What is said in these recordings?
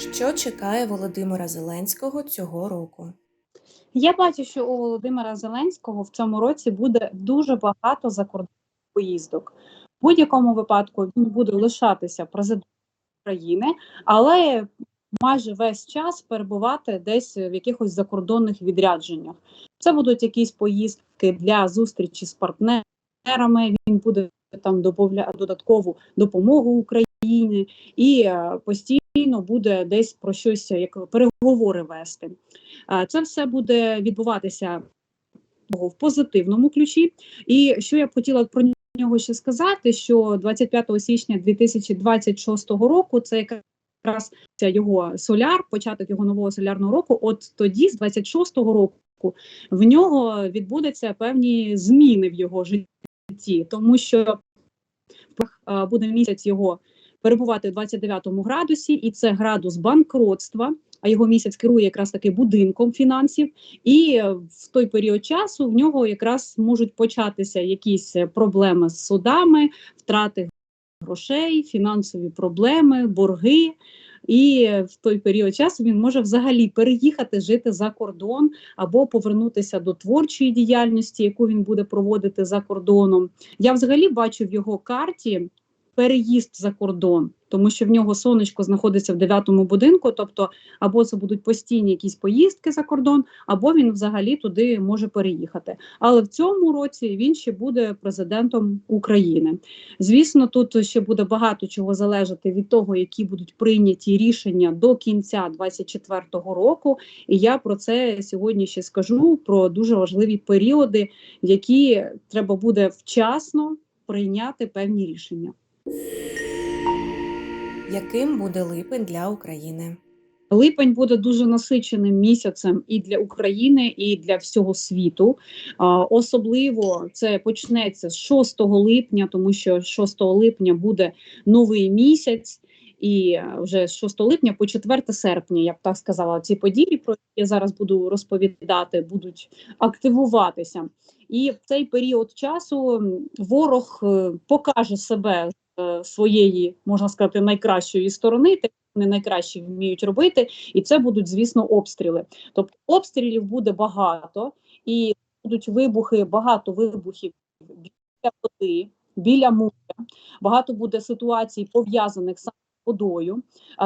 Що чекає Володимира Зеленського цього року? Я бачу, що у Володимира Зеленського в цьому році буде дуже багато закордонних поїздок. В будь-якому випадку він буде лишатися президентом країни, але майже весь час перебувати десь в якихось закордонних відрядженнях. Це будуть якісь поїздки для зустрічі з партнерами. Він буде там додаткову допомогу Україні і е, постійно буде десь про щось як переговори вести. Це все буде відбуватися в позитивному ключі. І що я б хотіла про нього ще сказати, що 25 січня 2026 року це якраз це його соляр, початок його нового солярного року. От тоді, з 26-го року, в нього відбудуться певні зміни в його житті, тому що буде місяць його перебувати в 29 градусі, і це градус банкротства. А його місяць керує якраз таки будинком фінансів, і в той період часу в нього якраз можуть початися якісь проблеми з судами, втрати грошей, фінансові проблеми, борги. І в той період часу він може взагалі переїхати жити за кордон або повернутися до творчої діяльності, яку він буде проводити за кордоном. Я взагалі бачу в його карті переїзд за кордон, тому що в нього сонечко знаходиться в дев'ятому будинку. Тобто, або це будуть постійні якісь поїздки за кордон, або він взагалі туди може переїхати. Але в цьому році він ще буде президентом України. Звісно, тут ще буде багато чого залежати від того, які будуть прийняті рішення до кінця 2024 року. І я про це сьогодні ще скажу про дуже важливі періоди, які треба буде вчасно прийняти певні рішення. Яким буде липень для України? Липень буде дуже насиченим місяцем і для України, і для всього світу. Особливо це почнеться з 6 липня, тому що 6 липня буде новий місяць. І вже з 6 липня по 4 серпня, я б так сказала, ці події, про які я зараз буду розповідати, будуть активуватися. І в цей період часу ворог е, покаже себе своєї, можна сказати, найкращої сторони, те, що вони найкраще вміють робити, і це будуть, звісно, обстріли. Тобто обстрілів буде багато, і будуть вибухи, багато вибухів біля води, біля моря. Багато буде ситуацій пов'язаних саме з водою.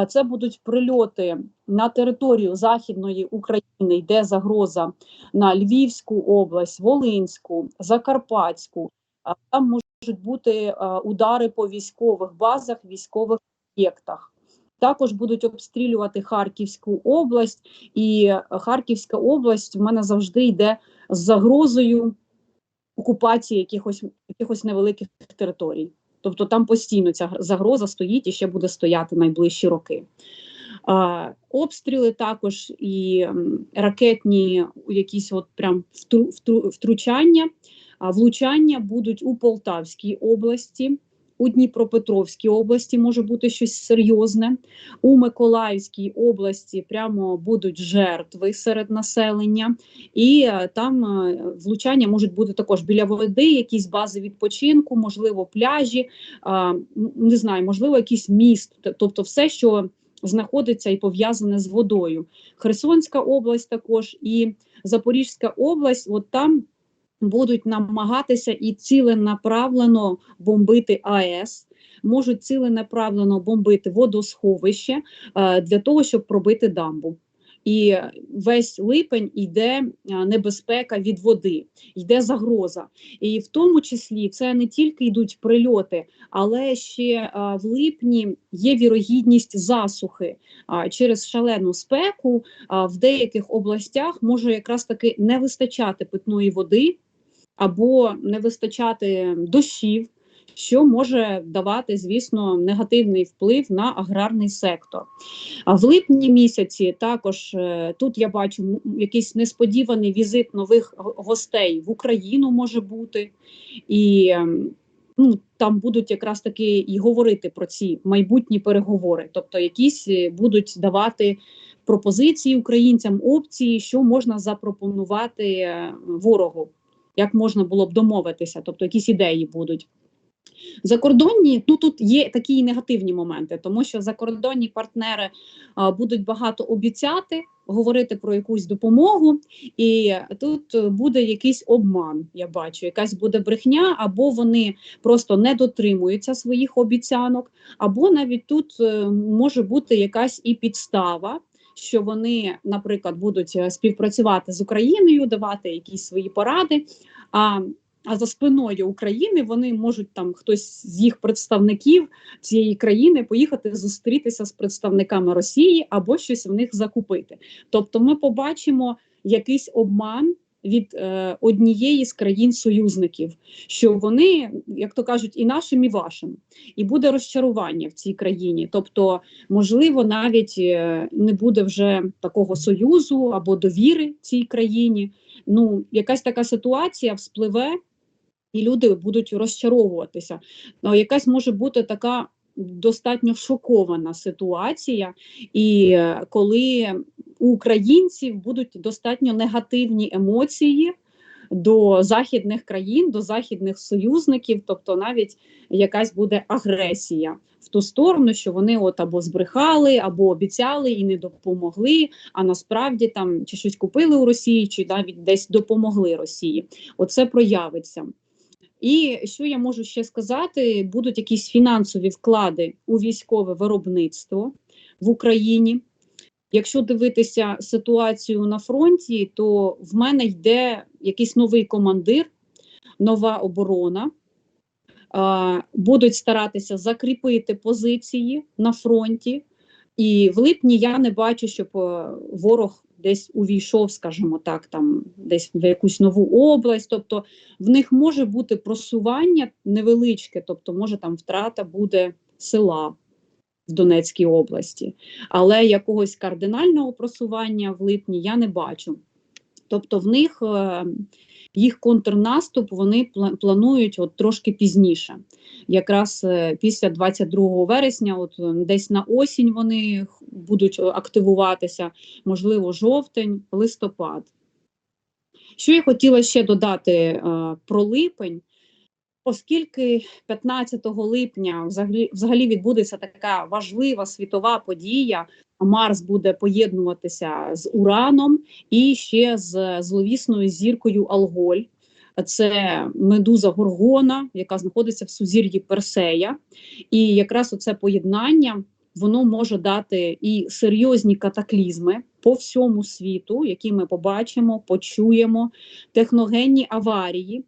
Це будуть прильоти на територію Західної України, йде загроза на Львівську область, Волинську, Закарпатську. Там можуть бути е, удари по військових базах, військових об'єктах. Також будуть обстрілювати Харківську область, і Харківська область в мене завжди йде з загрозою окупації якихось, якихось невеликих територій. Тобто там постійно ця загроза стоїть і ще буде стояти найближчі роки. А, обстріли також і ракетні якісь от прям втру, втру, втручання, влучання будуть у Полтавській області, у Дніпропетровській області може бути щось серйозне. У Миколаївській області прямо будуть жертви серед населення, і е, там е, влучання можуть бути також біля води, якісь бази відпочинку, можливо, пляжі, не знаю, можливо, якийсь міст, тобто все, що знаходиться і пов'язане з водою. Херсонська область також і Запорізька область, от там будуть намагатися і ціленаправлено бомбити АЕС, можуть ціленаправлено бомбити водосховище е, для того, щоб пробити дамбу. І весь липень йде е, небезпека від води, йде загроза. І в тому числі це не тільки йдуть прильоти, але ще е, в липні є вірогідність засухи через шалену спеку. В деяких областях може якраз таки не вистачати питної води або не вистачати дощів, що може давати, звісно, негативний вплив на аграрний сектор. А в липні місяці також е, тут я бачу якийсь несподіваний візит нових гостей в Україну може бути, і ем, ну, там будуть якраз таки і говорити про ці майбутні переговори, тобто якісь е, будуть давати пропозиції українцям, опції, що можна запропонувати е, ворогу, як можна було б домовитися, тобто якісь ідеї будуть. Закордонні, ну тут є такі негативні моменти, тому що закордонні партнери а, будуть багато обіцяти, говорити про якусь допомогу, і тут буде якийсь обман. Я бачу, якась буде брехня, або вони просто не дотримуються своїх обіцянок, або навіть тут е, може бути якась і підстава. Що вони, наприклад, будуть е, співпрацювати з Україною, давати якісь свої поради. А а за спиною України вони можуть там хтось з їх представників цієї країни поїхати зустрітися з представниками Росії або щось в них закупити. Тобто, ми побачимо якийсь обман. Від е, однієї з країн-союзників, що вони, як то кажуть, і нашим, і вашим, і буде розчарування в цій країні. Тобто, можливо, навіть е, не буде вже такого союзу або довіри цій країні. Ну, якась така ситуація вспливе, і люди будуть розчаровуватися. Ну, якась може бути така достатньо шокована ситуація, і е, коли у українців будуть достатньо негативні емоції. До західних країн, до західних союзників, тобто навіть якась буде агресія в ту сторону, що вони от або збрехали, або обіцяли і не допомогли. А насправді там чи щось купили у Росії, чи навіть десь допомогли Росії. Оце проявиться. І що я можу ще сказати? Будуть якісь фінансові вклади у військове виробництво в Україні. Якщо дивитися ситуацію на фронті, то в мене йде якийсь новий командир, нова оборона. Будуть старатися закріпити позиції на фронті, і в липні я не бачу, щоб е, ворог десь увійшов, скажімо так, там десь в якусь нову область. Тобто в них може бути просування невеличке, тобто, може там втрата буде села в Донецькій області, але якогось кардинального просування в липні я не бачу. Тобто, в них е, їх контрнаступ вони планують от трошки пізніше. Якраз е, після 22 вересня, от е, десь на осінь вони будуть активуватися, можливо, жовтень, листопад. Що я хотіла ще додати про липень. Оскільки 15 липня взагалі взагалі відбудеться така важлива світова подія, Марс буде поєднуватися з Ураном і ще з зловісною зіркою Алголь. Це медуза Горгона, яка знаходиться в сузір'ї Персея, і якраз оце поєднання воно може дати і серйозні катаклізми по всьому світу, які ми побачимо, почуємо, техногенні аварії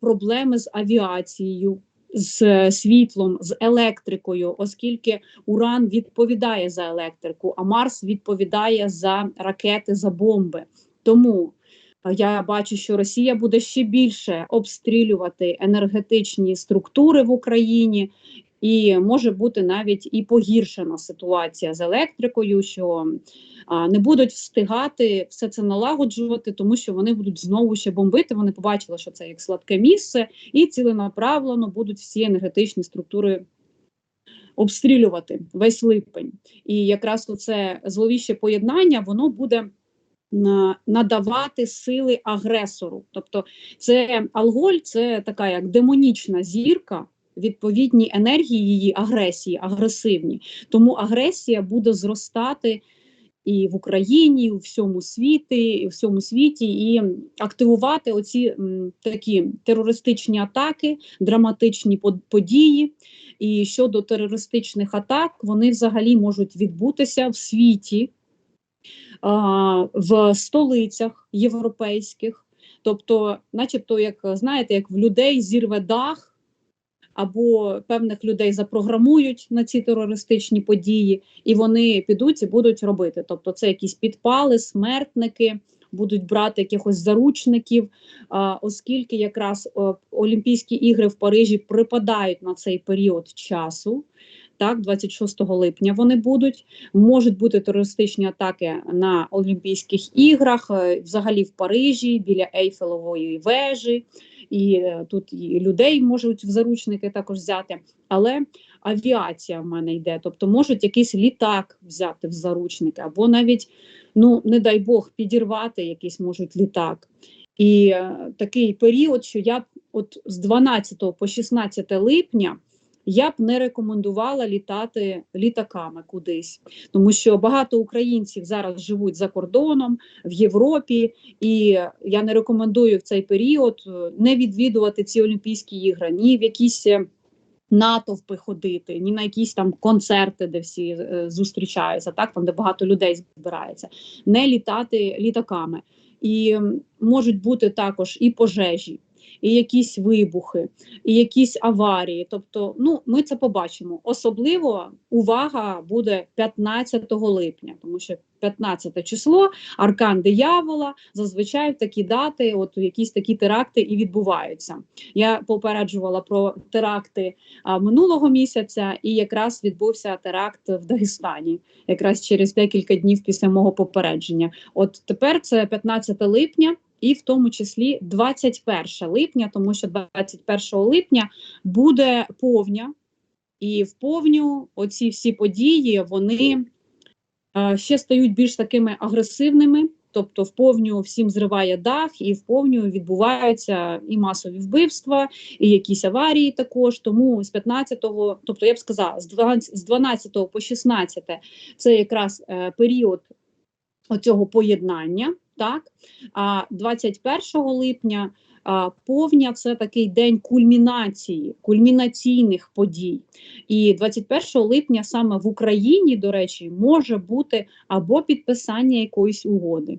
проблеми з авіацією, з світлом, з електрикою, оскільки Уран відповідає за електрику, а Марс відповідає за ракети, за бомби. Тому я бачу, що Росія буде ще більше обстрілювати енергетичні структури в Україні, і може бути навіть і погіршена ситуація з електрикою, що не будуть встигати все це налагоджувати, тому що вони будуть знову ще бомбити. Вони побачили, що це як сладке місце, і ціленаправлено будуть всі енергетичні структури. Обстрілювати весь липень, і якраз це зловіще поєднання воно буде надавати сили агресору. Тобто, це алголь, це така як демонічна зірка, відповідні енергії її агресії, агресивні. Тому агресія буде зростати і в Україні, і у всьому світі, і в всьому світі, і активувати оці м, такі терористичні атаки, драматичні події. І щодо терористичних атак, вони взагалі можуть відбутися в світі, в столицях європейських. Тобто, начебто, як знаєте, як в людей зірве дах або певних людей запрограмують на ці терористичні події, і вони підуть і будуть робити. Тобто, це якісь підпали, смертники. Будуть брати якихось заручників, оскільки якраз Олімпійські ігри в Парижі припадають на цей період часу. Так, 26 липня вони будуть. Можуть бути терористичні атаки на Олімпійських іграх, е, взагалі в Парижі, біля Ейфелової вежі і е, тут і людей можуть в заручники також взяти, але авіація в мене йде, тобто можуть якийсь літак взяти в заручники, або навіть, ну не дай Бог, підірвати якийсь можуть літак. І е, такий період, що я от з 12 по 16 липня я б не рекомендувала літати літаками кудись, тому що багато українців зараз живуть за кордоном в Європі, і я не рекомендую в цей період е, не відвідувати ці Олімпійські ігри, ні в якісь. е, Натовпи ходити, ні на якісь там концерти, де всі е, зустрічаються, так там де багато людей збирається, не літати літаками. І можуть бути також і пожежі, і якісь вибухи, і якісь аварії. Тобто, ну ми це побачимо. Особливо увага буде 15 липня, тому що 15 число, аркан диявола. Зазвичай в такі дати, от якісь такі теракти і відбуваються. Я попереджувала про теракти а, минулого місяця, і якраз відбувся теракт в Дагестані, якраз через декілька днів після мого попередження. От тепер це 15 липня. І в тому числі 21 липня, тому що 21 липня буде повня, і в повню оці всі події вони е, ще стають більш такими агресивними. Тобто в повню всім зриває дах, і в повню відбуваються і масові вбивства, і якісь аварії також. Тому з 15-го, тобто я б сказала, з 12, з 12 по 16 це якраз е, період оцього поєднання. Так, а 21 липня повня це такий день кульмінації, кульмінаційних подій. І 21 липня саме в Україні, до речі, може бути або підписання якоїсь угоди,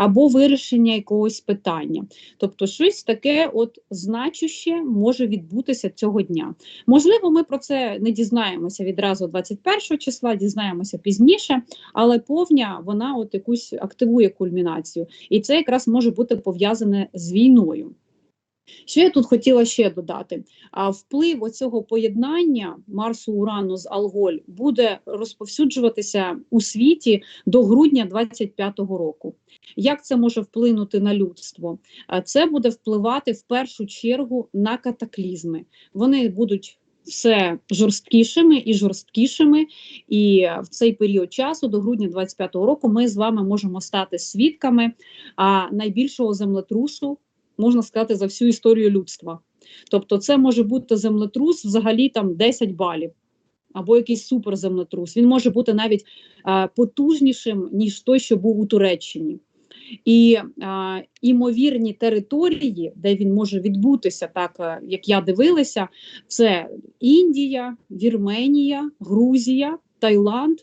або вирішення якогось питання. Тобто, щось таке, от значуще може відбутися цього дня. Можливо, ми про це не дізнаємося відразу 21 числа, дізнаємося пізніше, але повня вона от якусь активує кульмінацію, і це якраз може бути пов'язане з війною. Що я тут хотіла ще додати? А вплив оцього поєднання Марсу Урану з Алголь буде розповсюджуватися у світі до грудня 25-го року. Як це може вплинути на людство? Це буде впливати в першу чергу на катаклізми. Вони будуть все жорсткішими і жорсткішими, і в цей період часу, до грудня 25-го року, ми з вами можемо стати свідками найбільшого землетрусу можна сказати, за всю історію людства. Тобто, це може бути землетрус взагалі там 10 балів. Або якийсь суперземлетрус. Він може бути навіть е, потужнішим, ніж той, що був у Туреччині. І е, імовірні території, де він може відбутися, так е, як я дивилася, це Індія, Вірменія, Грузія, Таїланд,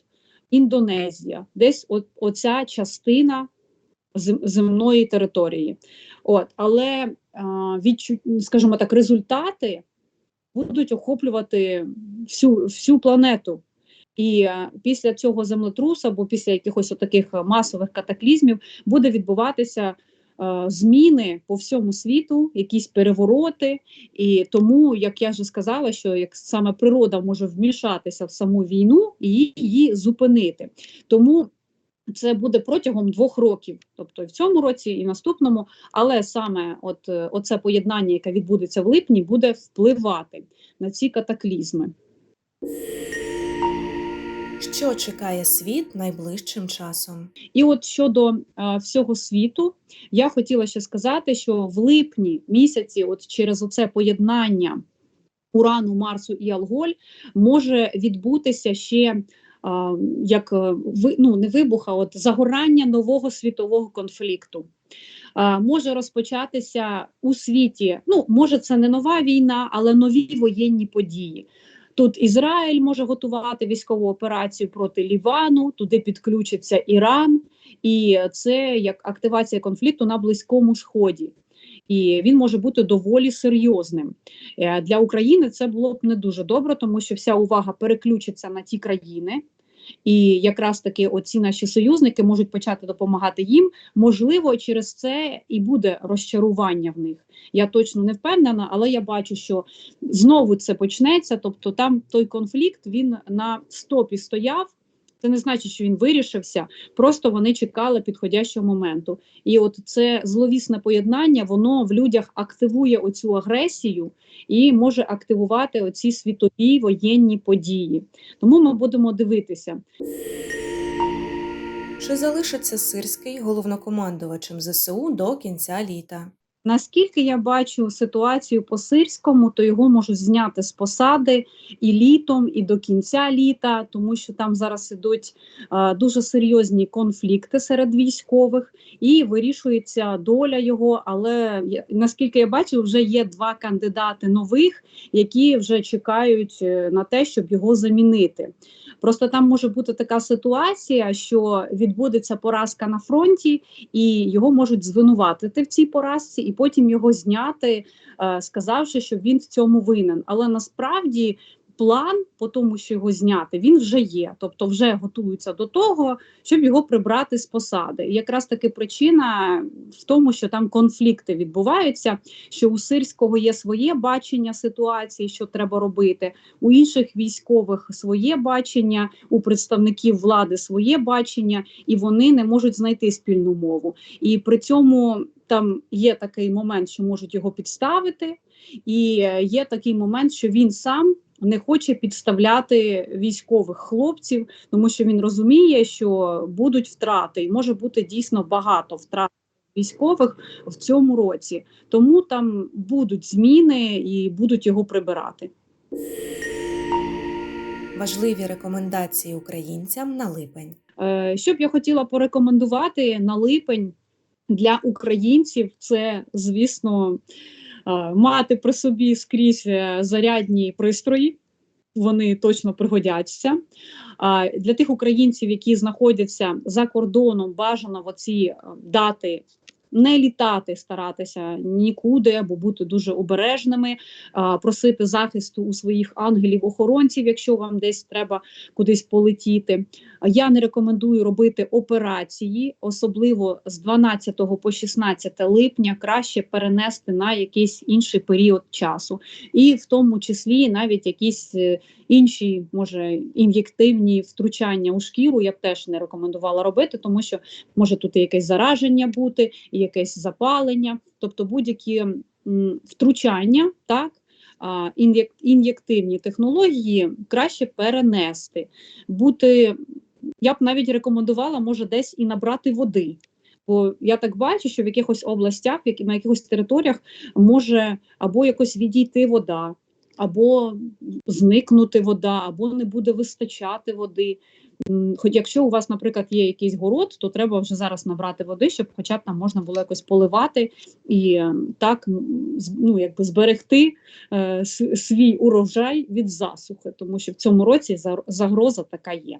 Індонезія. Десь от, оця частина земної території. От, але відчу, скажімо так, результати будуть охоплювати всю, всю планету. І після цього землетрусу або після якихось таких масових катаклізмів буде відбуватися зміни по всьому світу, якісь перевороти. І тому, як я вже сказала, що як саме природа може вмішатися в саму війну і її зупинити. Тому це буде протягом двох років, тобто і в цьому році, і наступному, але саме от е, оце поєднання, яке відбудеться в липні, буде впливати на ці катаклізми. Що чекає світ найближчим часом? І от щодо е, всього світу, я хотіла ще сказати, що в липні місяці, от через оце поєднання Урану, Марсу і Алголь, може відбутися ще. Як е, ну, не вибух, а от загорання нового світового конфлікту. Може розпочатися у світі. Ну, може, це не нова війна, але нові воєнні події. Тут Ізраїль може готувати військову операцію проти Лівану, туди підключиться Іран, і це як активація конфлікту на Близькому Сході. І він може бути доволі серйозним. Е, Для України це було б не дуже добре, тому що вся увага переключиться на ті країни. І якраз таки оці наші союзники можуть почати допомагати їм. Можливо, через це і буде розчарування в них. Я точно не впевнена, але я бачу, що знову це почнеться. Тобто, там той конфлікт він на стопі стояв. Це не значить, що він вирішився. Просто вони чекали підходящого моменту. І от це зловісне поєднання, воно в людях активує оцю агресію і може активувати оці світові воєнні події. Тому ми будемо дивитися. Чи залишиться Сирський головнокомандувачем ЗСУ до кінця літа? Наскільки я бачу ситуацію по Сирському, то його можуть зняти з посади і літом, і до кінця літа, тому що там зараз ідуть е, дуже серйозні конфлікти серед військових, і вирішується доля його. Але наскільки я бачу, вже є два кандидати нових, які вже чекають е, на те, щоб його замінити. Просто там може бути така ситуація, що відбудеться поразка на фронті, і його можуть звинуватити в цій поразці, і потім його зняти, е, сказавши, що він в цьому винен. Але насправді план по тому, що його зняти, він вже є, тобто вже готуються до того, щоб його прибрати з посади. І якраз таки причина в тому, що там конфлікти відбуваються, що у сирського є своє бачення ситуації, що треба робити, у інших військових своє бачення, у представників влади своє бачення, і вони не можуть знайти спільну мову. І при цьому там є такий момент, що можуть його підставити, і е, є такий момент, що він сам. Не хоче підставляти військових хлопців, тому що він розуміє, що будуть втрати, і може бути дійсно багато втрат військових в цьому році. Тому там будуть зміни і будуть його прибирати. Важливі рекомендації українцям на липень. Е, Що б я хотіла порекомендувати на липень для українців, це, звісно, мати при собі скрізь е, зарядні пристрої. Вони точно пригодяться. Для тих українців, які знаходяться за кордоном, бажано в оці е, дати не літати, старатися нікуди, або бути дуже обережними, просити захисту у своїх ангелів-охоронців, якщо вам десь треба кудись полетіти. Я не рекомендую робити операції, особливо з 12 по 16 липня, краще перенести на якийсь інший період часу, і в тому числі навіть якісь е, інші, може, ін'єктивні втручання у шкіру я б теж не рекомендувала робити, тому що може тут і якесь зараження бути, і якесь запалення, тобто будь-які втручання, так. Ін'єктивні технології краще перенести, бути я б навіть рекомендувала, може, десь і набрати води. Бо я так бачу, що в якихось областях, на якихось територіях може або якось відійти вода, або зникнути вода, або не буде вистачати води. Хоч якщо у вас, наприклад, є якийсь город, то треба вже зараз набрати води, щоб хоча б там можна було якось поливати і так ну, якби зберегти е, свій урожай від засухи, тому що в цьому році за- загроза така є.